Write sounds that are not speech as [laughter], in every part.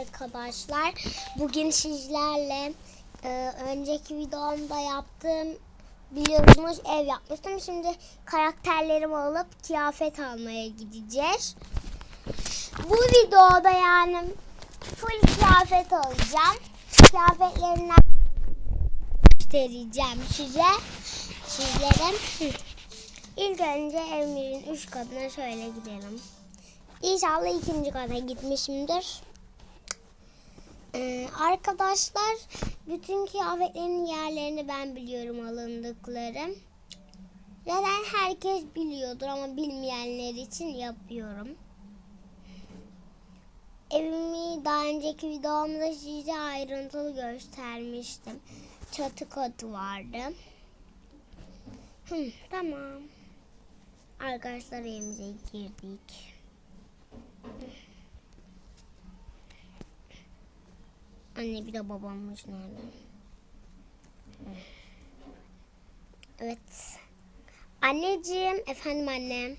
Arkadaşlar bugün sizlerle e, önceki videomda yaptığım biliyorsunuz ev yapmıştım. Şimdi karakterlerimi alıp kıyafet almaya gideceğiz. Bu videoda yani full kıyafet alacağım. Kıyafetlerinden göstereceğim size. Sizlere. İlk önce evimin üst katına şöyle gidelim. İnşallah ikinci kata gitmişimdir. Ee, arkadaşlar bütün kıyafetlerin yerlerini ben biliyorum alındıkları. Zaten herkes biliyordur ama bilmeyenler için yapıyorum. Evimi daha önceki videomda size ayrıntılı göstermiştim. Çatı katı vardı. Hı, tamam. Arkadaşlar evimize girdik. Anne bir de babammış nerede? Evet. Anneciğim, efendim annem.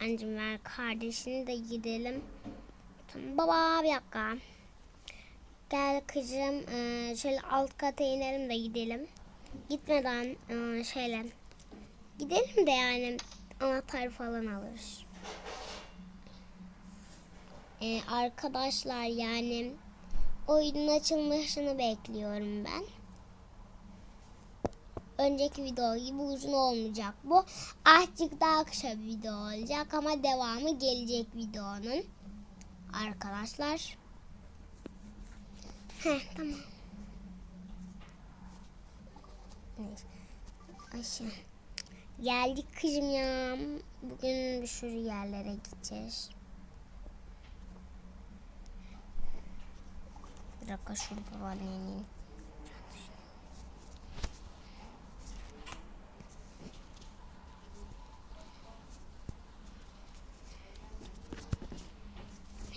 Anneciğim ver kardeşini de gidelim. Baba bir dakika. Gel kızım, ee, şöyle alt kata inelim de gidelim. Gitmeden ee, şöyle gidelim de yani anahtar falan alırız. Ee, arkadaşlar yani oyunun açılmasını bekliyorum ben. Önceki video gibi uzun olmayacak bu. Azıcık daha kısa bir video olacak ama devamı gelecek videonun. Arkadaşlar. Heh tamam. Neyse. Aşağı. Geldik kızım ya. Bugün bir sürü yerlere gideceğiz. Bir dakika şurada neneyim.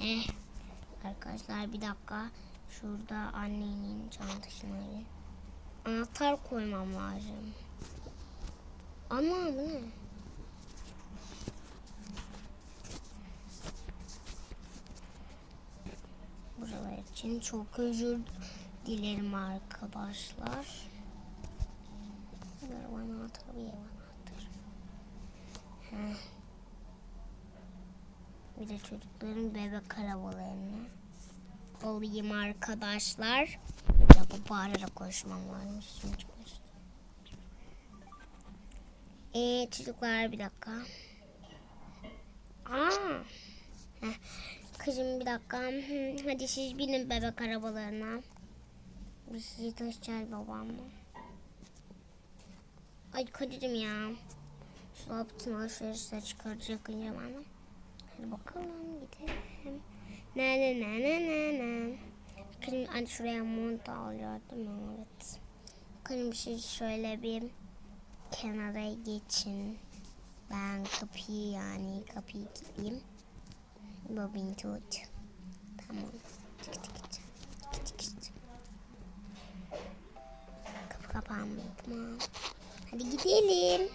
Eh. Arkadaşlar bir dakika. Şurada annenin çantasına bir anahtar koymam lazım. Ama bu ne? İçin çok özür dilerim arkadaşlar. Bir anahtar, bir ev anahtar. Bir de çocukların bebek arabalarını alayım arkadaşlar. Ya bu bağırarak koşmam varmış. Çıkmış. Ee, çocuklar bir dakika. Aa. Kızım bir dakika. Hadi siz binin bebek arabalarına. Biz sizi taşıyacağız babamla. Ay kocacığım ya. Şu laptopun alışverişe çıkaracak bana. Hadi bakalım gidelim. Ne ne ne ne ne ne. Kızım hadi şuraya mont alacaktım evet. Kızım siz şöyle bir kenara geçin. Ben kapıyı yani kapıyı kilitleyeyim. Babin tut. Tamam. Tık tık tık. Tık tık tık. Kapı kapandı. Tamam. Hadi gidelim.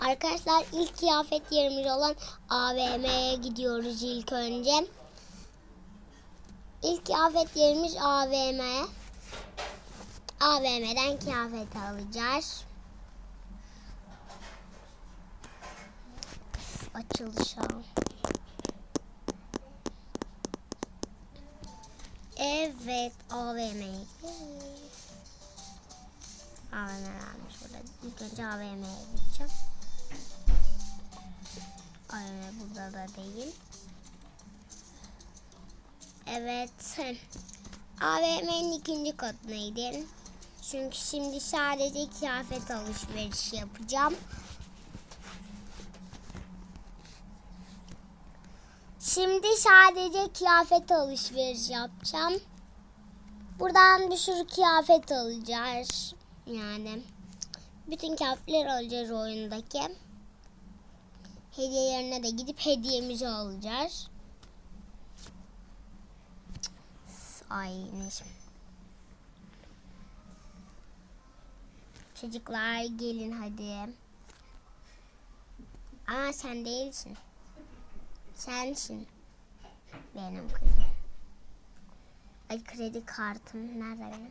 Arkadaşlar ilk kıyafet yerimiz olan AVM'ye gidiyoruz ilk önce. İlk kıyafet yerimiz AVM. AVM'den kıyafet alacağız. Açılışa. Evet AVM'ye AVM varmış burada. İlk önce AVM'ye gideceğim. AVM burada da değil. Evet. AVM'nin ikinci katına gidelim. Çünkü şimdi sadece kıyafet alışverişi yapacağım. Şimdi sadece kıyafet alışveriş yapacağım. Buradan bir sürü kıyafet alacağız. Yani bütün kıyafetleri alacağız oyundaki. Hediye yerine de gidip hediyemizi alacağız. Ay neyse. Çocuklar gelin hadi. Aa sen değilsin. Sensin. Benim kızım. Ay kredi kartım nerede benim?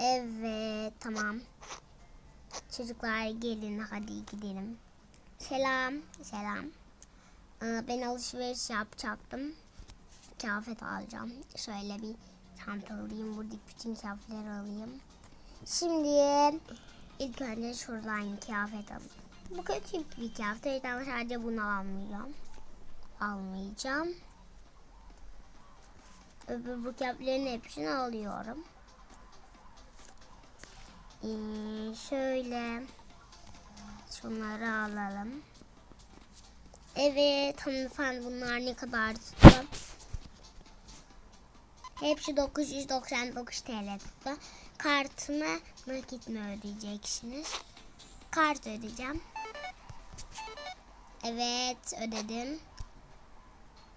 Evet tamam. Çocuklar gelin hadi gidelim. Selam. Selam. Ee, ben alışveriş yapacaktım. Kıyafet alacağım. Şöyle bir çanta alayım. Buradaki bütün kıyafetleri alayım. Şimdi ilk önce şuradan kıyafet alayım. Bu kötü bir kıyafet ama sadece bunu almayacağım. Almayacağım. Öbür bu kıyafetlerin hepsini alıyorum. Ee, şöyle şunları alalım. Evet hanımefendi bunlar ne kadar tuttu? Hepsi 999 TL tuttu. Kartımı nakit mi ödeyeceksiniz? Kart ödeyeceğim. Evet ödedim.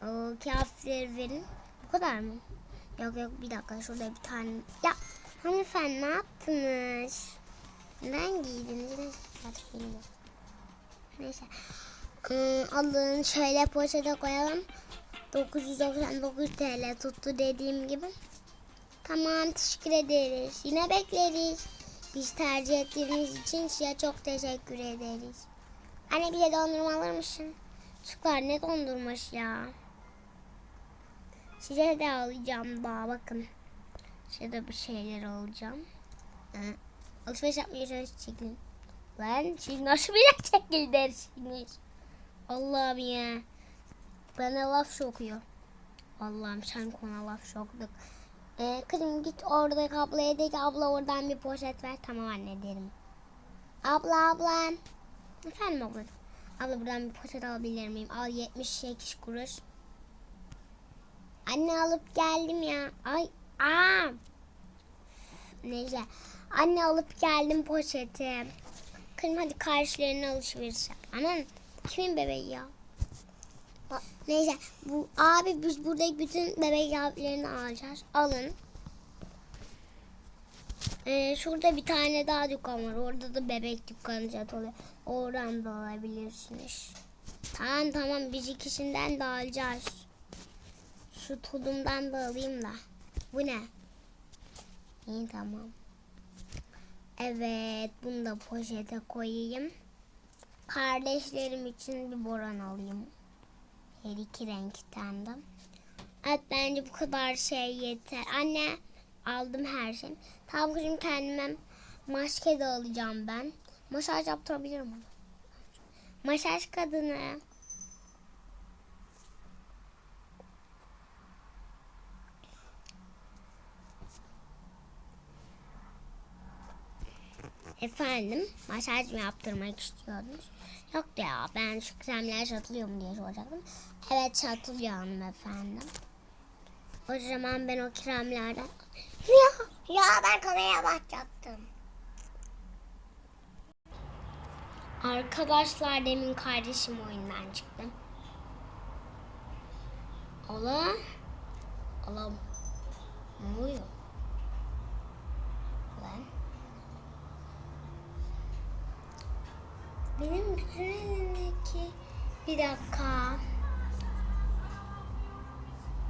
O verin. Bu kadar mı? Yok yok bir dakika şurada bir tane. Ya hanımefendi ne yaptınız? Neden giydiniz? Neyse. Ee, alın şöyle poşete koyalım. 999 TL tuttu dediğim gibi. Tamam teşekkür ederiz. Yine bekleriz. Biz tercih ettiğiniz için size çok teşekkür ederiz. Anne bir de dondurma alır mısın? Çocuklar ne dondurması ya? Size de alacağım daha bakın. De bir şeyler alacağım. Ee, alışveriş yapmaya çekilin. Lan siz nasıl bir [laughs] çekil dersiniz? Allah'ım ya. Bana laf sokuyor. Allah'ım sen kona laf soktuk. Ee, kızım git oradaki ablaya de ki abla oradan bir poşet ver. Tamam anne derim. Abla abla. Efendim abla. Abla buradan bir poşet alabilir miyim? Al 78 kuruş. Anne alıp geldim ya. Ay aa. Neyse. Anne alıp geldim poşeti. Kızım hadi karşılarına alışveriş yap. Aman kimin bebeği ya? Ba- Neyse bu abi biz buradaki bütün bebek yavrularını alacağız. Alın. Ee, şurada bir tane daha dükkan var. Orada da bebek dükkanı satılıyor. Oradan da alabilirsiniz. Tamam tamam biz ikisinden de alacağız. Şu tulumdan da alayım da. Bu ne? İyi tamam. Evet bunu da poşete koyayım. Kardeşlerim için bir boran alayım. Her iki renkten de. Evet bence bu kadar şey yeter. Anne aldım her şeyi. Tamam kızım kendime maske de alacağım ben. Masaj yaptırabilirim onu. Masaj kadını. Efendim, masaj mı yaptırmak istiyordunuz? Yok ya, ben şu kremler satılıyor mu diye soracaktım. Evet, satılıyor hanımefendi. O zaman ben o kremlerden... Ya, ya ben kameraya bakacaktım. Arkadaşlar demin kardeşim oyundan çıktı. Allah. Allah'ım. Ne oluyor? Lan. Benim bütün elimdeki... Bir dakika.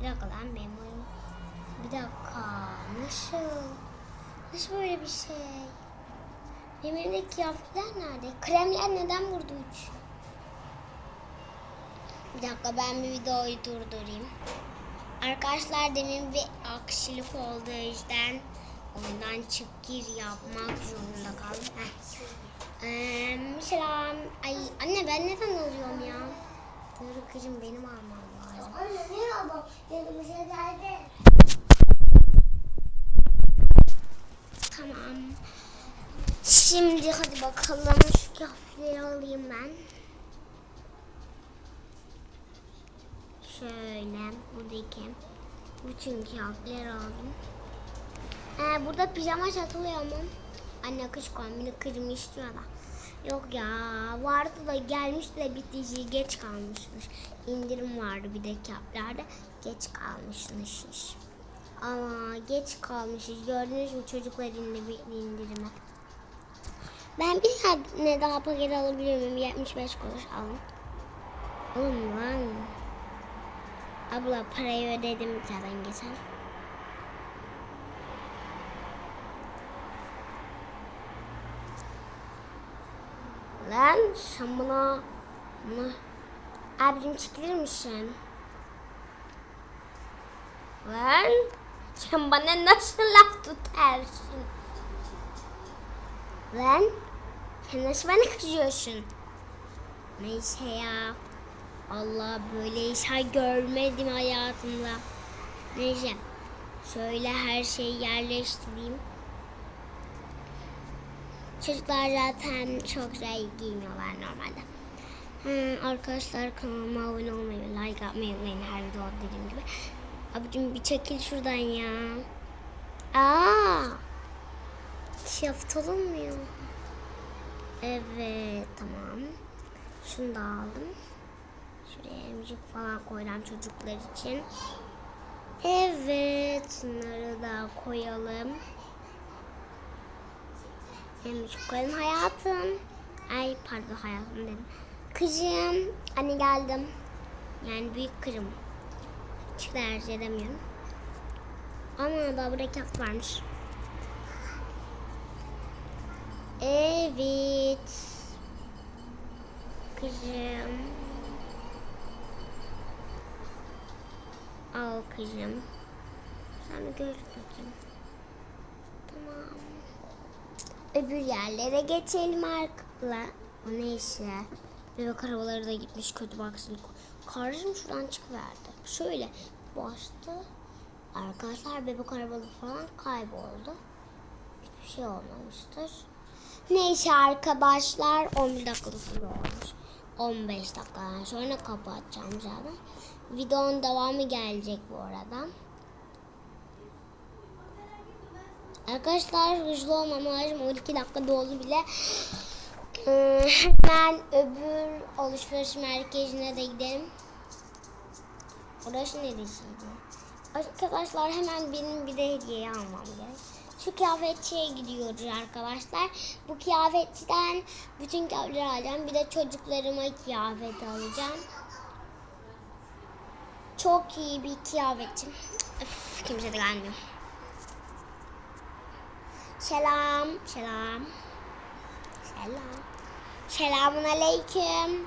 Bir dakika lan benim oyun. Bir dakika. Nasıl? Nasıl böyle bir şey? Benim elimdeki kıyafetler nerede? Kremler neden burada üç? Bir dakika ben bir videoyu durdurayım. Arkadaşlar demin bir aksilik olduğu yüzden oyundan çık gir yapmak zorunda kaldım. Ee, selam. Ay anne ben neden alıyorum ya? Dur kızım benim almam lazım. Anne niye ablam? Yanımıza geldi. Tamam. Şimdi hadi bakalım şu kahveleri alayım ben. Şöyle buradaki bütün kahveleri aldım. Ee, burada pijama satılıyor mu? Anne kış kombini kırmızı istiyor da. Yok ya vardı da gelmiş de bitici geç kalmışmış. İndirim vardı bir de kaplerde geç kalmışmış. Ama geç kalmışız. Gördünüz mü çocuklar indi bir indirime. Ben bir tane daha paket alabilir miyim? 75 kuruş alın. Oğlum lan. Abla parayı ödedim zaten geçen. Sen buna... buna... Abicim çekilir misin? Lan sen bana nasıl laf tutarsın? Lan sen nasıl bana kızıyorsun? Neyse ya. Allah böyle insan görmedim hayatımda. Neyse. Şöyle her şeyi yerleştireyim. Çocuklar zaten çok güzel giyiniyorlar normalde. Hmm, arkadaşlar kanalıma abone olmayı, like atmayı unutmayın her videoda dediğim gibi. Abicim bir çekil şuradan ya. Aa! Şaft olmuyor. Evet tamam. Şunu da aldım. Şuraya emcik falan koyacağım çocuklar için. Evet bunları da koyalım. Emcik koyalım hayatım. Ay pardon hayatım dedim. Kızım. Anne geldim. Yani büyük kızım. Hiç tercih edemiyorum. Ama da burada varmış. Evet. Kızım. Al kızım. Sen bir gör bakayım. Tamam. Öbür yerlere geçelim arkadaşlar. O neyse. Bebek arabaları da gitmiş kötü baksın. Kardeşim şuradan çıkıverdi. Şöyle başta arkadaşlar bebek arabaları falan kayboldu. Hiçbir şey olmamıştır. Neyse arkadaşlar 11 dakikalık video olmuş. 15 dakikadan sonra kapatacağım zaten. Videonun devamı gelecek bu arada. Arkadaşlar hızlı olmam lazım. 12 dakika doldu bile. Ee, [laughs] hemen öbür alışveriş merkezine de gidelim. Orası neresiydi? Arkadaşlar hemen benim bir de hediye almam gerek. Şu kıyafetçiye gidiyoruz arkadaşlar. Bu kıyafetçiden bütün kıyafetleri alacağım. Bir de çocuklarıma kıyafet alacağım. Çok iyi bir kıyafetçi. Öf, kimse de gelmiyor. Selam, selam. Selam. Selamun aleyküm.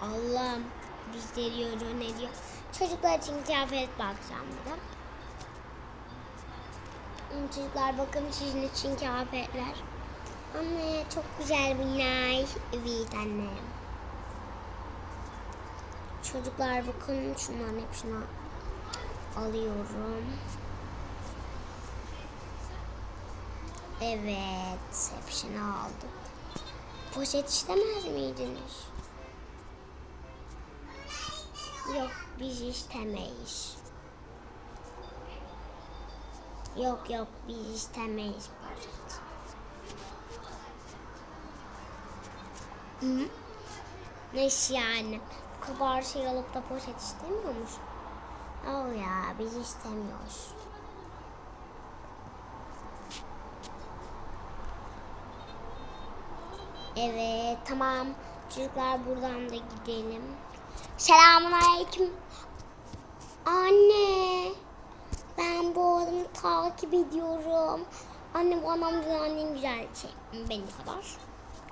Allah'ım bizleri yoruyor ne diyor. Çocuklar için kıyafet bakacağım burada. Hmm, Çocuklar bakın sizin için kıyafetler. Anne çok güzel bunlar. Evet anne. Çocuklar bakın şunların hepsini alıyorum. Evet, hepsini aldık. Poşet istemez miydiniz? Yok, biz istemeyiz. Yok yok, biz istemeyiz poşet. Hı? Neyse yani, bu kadar şey alıp da poşet istemiyormuş. Oh ya, biz istemiyoruz. Evet tamam. Çocuklar buradan da gidelim. Selamun aleyküm. Anne. Ben bu adamı takip ediyorum. Anne bu adam dünyanın en güzel şey. Benim kadar.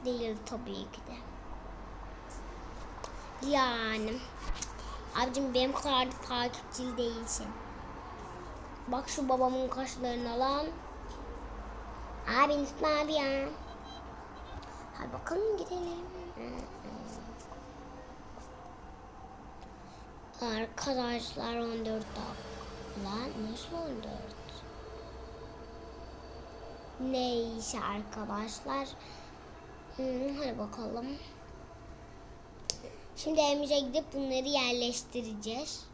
Değil tabii ki de. Yani. Abicim benim kadar da takipçili değilsin. Bak şu babamın kaşlarını alan. Abi tutma abi ya. Hadi bakalım gidelim. Arkadaşlar 14 dakika. Lan nasıl 14? Neyse arkadaşlar. Hadi bakalım. Şimdi evimize gidip bunları yerleştireceğiz.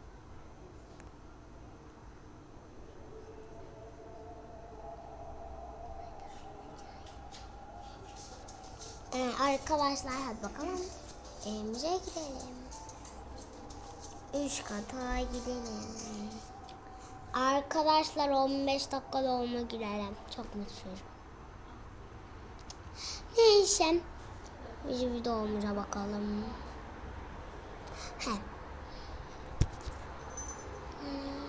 Arkadaşlar hadi bakalım. Evimize gidelim. Üç kata gidelim. Arkadaşlar 15 dakika dolma girelim. Çok mutluyum. Neyse. Biz bir dolmuşa bakalım. He. Aa,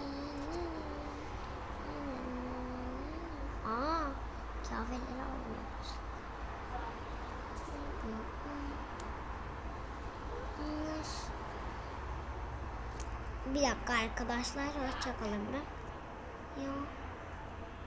Bir dakika arkadaşlar, hoşçakalın ben. Ya.